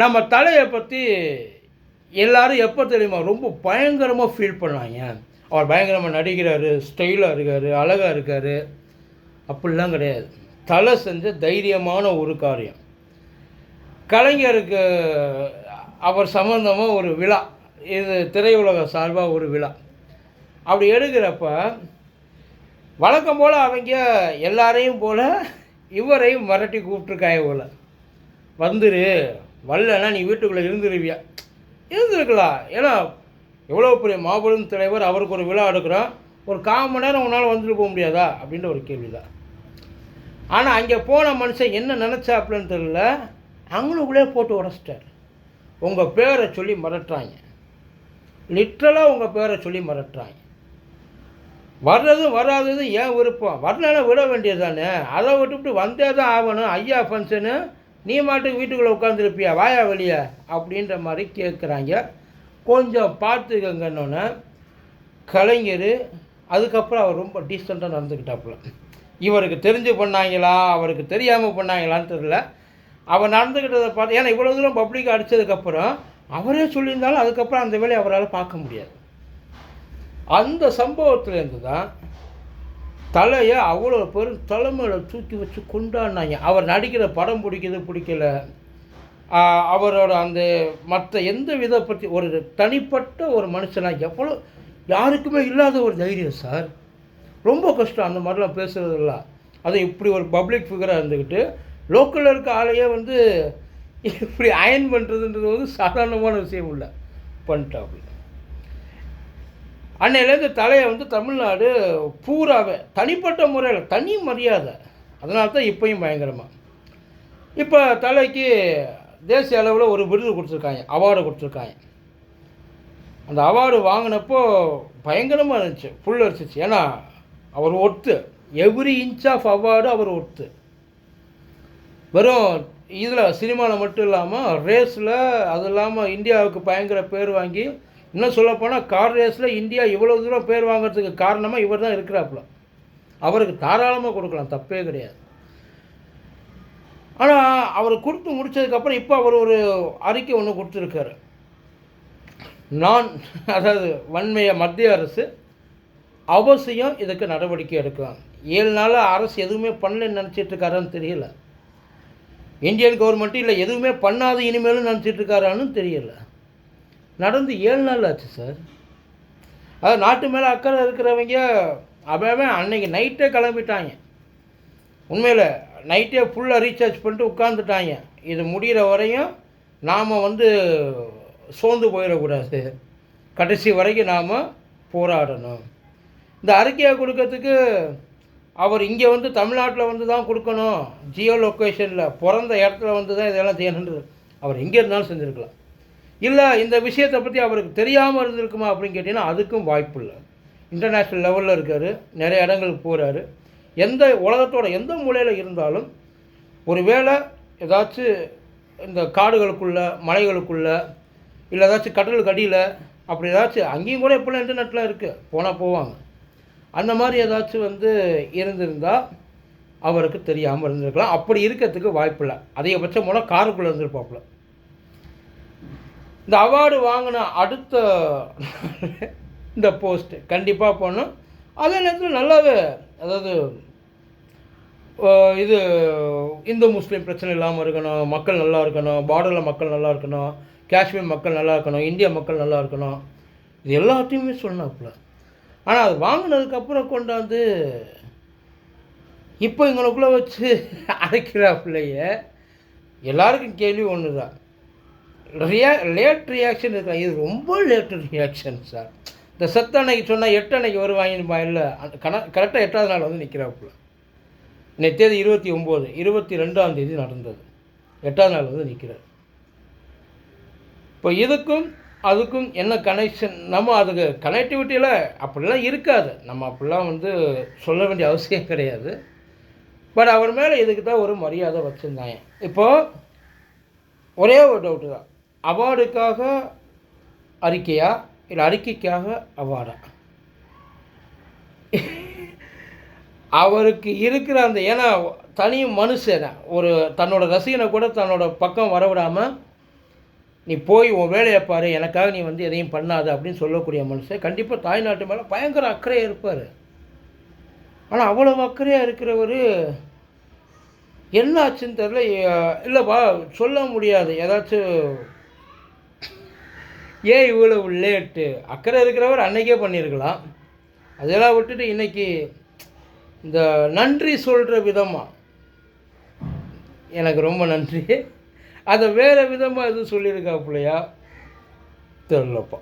நம்ம தலையை பற்றி எல்லாரும் எப்போ தெரியுமா ரொம்ப பயங்கரமாக ஃபீல் பண்ணாங்க. அவர் பயங்கரமாக நடிக்கிறார் ஸ்டைலாக இருக்கார் அழகாக இருக்கார். அப்படிலாம் கிடையாது. தலை செஞ்ச தைரியமான ஒரு காரியம். கலைஞருக்கு அவர் சம்மந்தமாக ஒரு விழா இது திரையுலக சார்பாக ஒரு விழா. அப்படி எடுக்கிறப்ப வழக்கம் போல் அவங்க எல்லாரையும் போல் இவரையும் மிரட்டி கூப்பிட்ருக்காங்க போல். வந்துரு வரலன்னா நீ வீட்டுக்குள்ளே இருந்துருவியா? இருந்திருக்கலாம் ஏன்னா எவ்வளோ பெரிய மாபெரும் தலைவர் அவருக்கு ஒரு விழா எடுக்கிறோம் ஒரு கால் மணி நேரம் உன்னால் வந்துட்டு போக முடியாதா? அப்படின்ற ஒரு கேள்வி தான் ஆனால் அங்கே போன மனுஷன் என்ன நினச்சாப்லன்னு தெரியல. அவங்களுக்குள்ளே போட்டு உடச்சிட்டார். உங்கள் பேரை சொல்லி மிரட்டுறாங்க. லிட்ரலாக உங்கள் பேரை சொல்லி மிரட்டுறாங்க. வர்றதும் வராததும் ஏன் விருப்பம்? வரலன்னா விட வேண்டியது தானே அதை விட்டுவிட்டு வந்தே தான் ஆகணும். ஐயா ஃபங்க்ஷனு நீ மாட்டுக்கு வீட்டுக்குள்ளே உட்காந்துருப்பியா வாயா வெளியே? அப்படின்ற மாதிரி கேட்குறாங்க கொஞ்சம் பார்த்துக்கங்கன்னொன்னே கலைஞர் அதுக்கப்புறம் அவர் ரொம்ப டீசெண்டாக நடந்துக்கிட்டாப்புல. இவருக்கு தெரிஞ்சு பண்ணாங்களா? அவருக்கு தெரியாமல் பண்ணாங்களான்னு தெரியல. அவர் நடந்துக்கிட்டதை பார்த்து ஏன்னா இவ்வளோ தூரம் பப்ளிக் அடித்ததுக்கப்புறம் அவரே சொல்லியிருந்தாலும் அதுக்கப்புறம் அந்த வேலையை அவரால் பார்க்க முடியாது. அந்த சம்பவத்துலேருந்து தான் தலையை அவ்வளோ பெரும் தலைமையில் தூக்கி வச்சு கொண்டாடினாங்க. அவர் நடிக்கிற படம் பிடிக்கிறது பிடிக்கல. அவரோட அந்த மற்ற எந்த வித பற்றி ஒரு தனிப்பட்ட ஒரு மனுஷனாக எவ்வளோ யாருக்குமே இல்லாத ஒரு தைரியம் சார். ரொம்ப கஷ்டம் அந்த மாதிரிலாம் பேசுகிறதில்ல அது இப்படி ஒரு பப்ளிக் ஃபிகராக இருந்துக்கிட்டு லோக்கலில் இருக்க ஆளையே வந்து இப்படி அயன் பண்ணுறதுன்றது வந்து சாதாரணமான விஷயம் இல்லை. பண்ணிட்டாப்புல. அன்னையிலேருந்து தலையை வந்து தமிழ்நாடு பூராவே தனிப்பட்ட முறையில் தனி மரியாதை. அதனால தான் இப்போயும் பயங்கரமாக இப்போ தலைக்கு தேசிய அளவில் ஒரு விருது கொடுத்துருக்காங்க அவார்டு கொடுத்துருக்காங்க. அந்த அவார்டு வாங்கினப்போ பயங்கரமாக இருந்துச்சு புல் அரிச்சிச்சு ஏன்னா அவர் worth every inch of award our worth வெறும் இதில் சினிமாவில் மட்டும் இல்லாமல் ரேஸில் அது இல்லாமல் இந்தியாவுக்கு பயங்கர பேர் வாங்கி இன்னும் சொல்லப்போனால் கார் ரேஸில் இந்தியா இவ்வளோ தூரம் பேர் வாங்குறதுக்கு காரணமாக இவர் தான் இருக்கிறாப்புல. அவருக்கு தாராளமாக கொடுக்கலாம் தப்பே கிடையாது. ஆனால் அவர் கொடுத்து முடித்ததுக்கப்புறம் இப்போ அவர் ஒரு அறிக்கை ஒன்று கொடுத்துருக்காரு. நான் அதாவது வன்மைய மத்திய அரசு அவசியம் இதுக்கு நடவடிக்கை எடுக்கலாம். ஏழு நாளாக அரசு எதுவுமே பண்ணலன்னு நினச்சிட்டு இருக்காரான்னு தெரியல. இந்தியன் கவர்மெண்ட்டு இல்லை எதுவுமே பண்ணாத இனிமேலும் நினச்சிட்டு இருக்காரான்னு தெரியல. நடந்து ஏழு நாள் ஆச்சு சார் அதாவது நாட்டு மேலே அக்கறை இருக்கிறவங்க அவன் அன்னைக்கு நைட்டே கிளம்பிட்டாங்க. உண்மையில் நைட்டே ஃபுல்லாக ரீசார்ஜ் பண்ணிட்டு உட்காந்துட்டாங்க இது முடிகிற வரையும் நாம் வந்து சோர்ந்து போயிடக்கூடாது. கடைசி வரைக்கும் நாம் போராடணும். இந்த அறிக்கையை கொடுக்கறதுக்கு அவர் இங்கே வந்து தமிழ்நாட்டில் வந்து தான் கொடுக்கணும். ஜியோ லொக்கேஷனில் பிறந்த இடத்துல வந்து தான் இதெல்லாம் செய்யணுன்றது அவர் எங்கே இருந்தாலும் செஞ்சுருக்கலாம். இல்லை இந்த விஷயத்தை பற்றி அவருக்கு தெரியாமல் இருந்திருக்குமா அப்படின்னு கேட்டிங்கன்னா அதுக்கும் வாய்ப்பு இல்லை இன்டர்நேஷ்னல் லெவலில் இருக்கார் நிறைய இடங்களுக்கு போகிறாரு எந்த உலகத்தோட எந்த மூலையில் இருந்தாலும் ஒரு வேளை ஏதாச்சும் இந்த காடுகளுக்குள்ள மலைகளுக்குள்ள இல்லை ஏதாச்சும் கடலுக்கு அடியில் அப்படி ஏதாச்சும் அங்கேயும் கூட இப்போலாம் இன்டர்நெட்டில் இருக்குது போனால் போவாங்க. அந்த மாதிரி ஏதாச்சும் வந்து இருந்திருந்தால் அவருக்கு தெரியாமல் இருந்திருக்கலாம். அப்படி இருக்கிறதுக்கு வாய்ப்பில்லை. அதிகபட்சம் போனால் காருக்குள்ளே இருந்திருப்பாப்புல. இந்த அவார்டு வாங்கின அடுத்த இந்த போஸ்ட்டு கண்டிப்பாக போனோம் அதே நேரத்தில் நல்லாவே அதாவது இது இந்து முஸ்லீம் பிரச்சனை இல்லாமல் இருக்கணும் மக்கள் நல்லா இருக்கணும் பார்டரில் மக்கள் நல்லா இருக்கணும் காஷ்மீர் மக்கள் நல்லா இருக்கணும் இந்திய மக்கள் நல்லா இருக்கணும். இது எல்லாத்தையுமே சொன்னாப்புல. ஆனால் அது வாங்கினதுக்கப்புறம் கொண்டாந்து இப்போ எங்களுக்குள்ளே வச்சு அரைக்கிறாப்புலையே எல்லாருக்கும் கேள்வி ஒன்று தான் ரியா லேட் ரியாக்ஷன் இருக்கலாம் இது ரொம்ப லேட் ரியாக்ஷன் சார் இந்த சத்து அன்னைக்கு சொன்னால் எட்டு அன்னைக்கு வருவாங்கன்னு இல்லை கண கரெக்டாக எட்டாவது நாள் வந்து நிற்கிறாப்புல இன்னைக்கு இருபத்தி ஒம்பது இருபத்தி ரெண்டாம் தேதி நடந்தது. எட்டாவது நாள் வந்து நிற்கிறார் இப்போ இதுக்கும் அதுக்கும் என்ன கனெக்ஷன் நம்ம அதுக்கு கனெக்டிவிட்டியில் அப்படிலாம் இருக்காது. நம்ம அப்படிலாம் வந்து சொல்ல வேண்டிய அவசியம் கிடையாது. பட் அவர் மேலே இதுக்கு தான் ஒரு மரியாதை வச்சுருந்தாங்க. இப்போது ஒரே ஒரு டவுட்டு தான். அவார்டுக்காக அறிக்கையா? இல்லை அறிக்கைக்காக அவார்டா? அவருக்கு இருக்கிற அந்த ஏன்னா தனி மனுஷன். ஒரு தன்னோட ரசிகனை கூட தன்னோட பக்கம் வரவிடாமல் நீ போய் உன் வேலையை பாரு எனக்காக நீ வந்து எதையும் பண்ணாத அப்படின்னு சொல்லக்கூடிய மனுஷன். கண்டிப்பாக தாய்நாட்டு மேலே பயங்கர அக்கறையாக இருப்பார். ஆனால் அவ்வளவு அக்கறையாக இருக்கிறவர் என்ன ஆச்சுன்னு தெரில இல்லைப்பா சொல்ல முடியாது. ஏதாச்சும் ஏன் இவ்வளவு லேட்டு அக்கறை இருக்கிறவர் அன்னைக்கே பண்ணியிருக்கலாம். அதெல்லாம் விட்டுட்டு இன்னைக்கு இந்த நன்றி சொல்கிற விதமாக எனக்கு ரொம்ப நன்றி. அதை வேறு விதமாக எதுவும் சொல்லியிருக்காப்புலையா தெரிலப்பா